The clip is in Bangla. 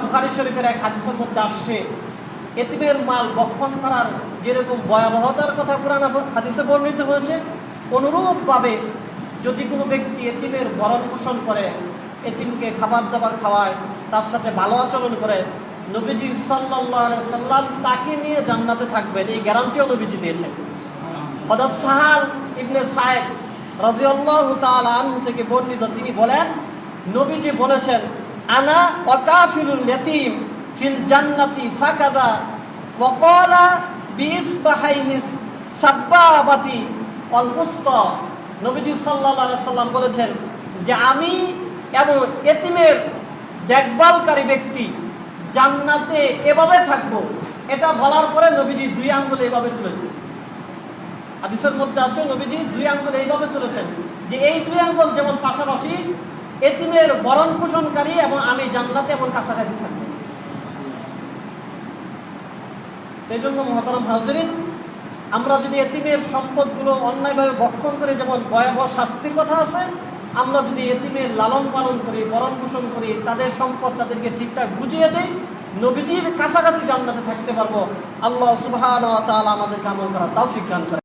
বুখারি শরীফের এক হাদিসের মধ্যে আসছে, এতিমের মাল বক্ষণ করার যেরকম ভয়াবহতার কথা কোরআন হাদিসে বর্ণিত হয়েছে, অনুরূপভাবে যদি কোনো ব্যক্তি এতিমের ভরণ পোষণ করে, এতিমকে খাবার দাবার খাওয়ায়, তার সাথে ভালো আচরণ করে, নবীজি সাল্লাহ সাল্লাম তাকে নিয়ে জান্নাতে থাকবেন, এই গ্যারান্টিও নবীজি দিয়েছেন। হজরত সাহাল ইবনে সায়েদ রাজিয়াল্লাহ তাআলা আনহু থেকে বর্ণিত তিনি বলেন, নবীজি বলেছেন আনা ওয়াকাফিলুল ইয়াতীম ফিল জান্নাতি ফাকাদা ওয়া ক্বালা বিইসবাহাইহিস সাব্বাবাতি ওয়াল উসতা। নবীজি আলাইহি সাল্লাম বলেছেন যে আমি এবং এতিমের দেখভালকারী ব্যক্তি জান্নাতে এভাবে থাকব। এটা বলার পরে নবীজি দুই আঙ্গুলে এভাবে তুলেছেন। হাদিসের মধ্যে আছে, নবীজি দুই আঙ্গুল এইভাবে তুলেছেন যে এই দুই আঙ্গুল যেমন পাশাপাশি এতিমের বরণ পোষণকারী এবং আমি জান্নাতে এমন কাছাকাছি থাকব। এই জন্য মহতরম হাজরিন, আমরা যদি এতিমের সম্পদগুলো অন্যায়ভাবে বক্ষণ করে, যেমন ভয়াবহ শাস্তির কথা আছে, আমরা যদি এতিমের লালন পালন করি বরণ পোষণ করি, তাদের সম্পদ তাদেরকে ঠিকঠাক বুঝিয়ে দেই, নবীজির কাছাকাছি জান্নাতে থাকতে পারব। আল্লাহ তাআলা আমাদেরকে আমল করা তাও দান করে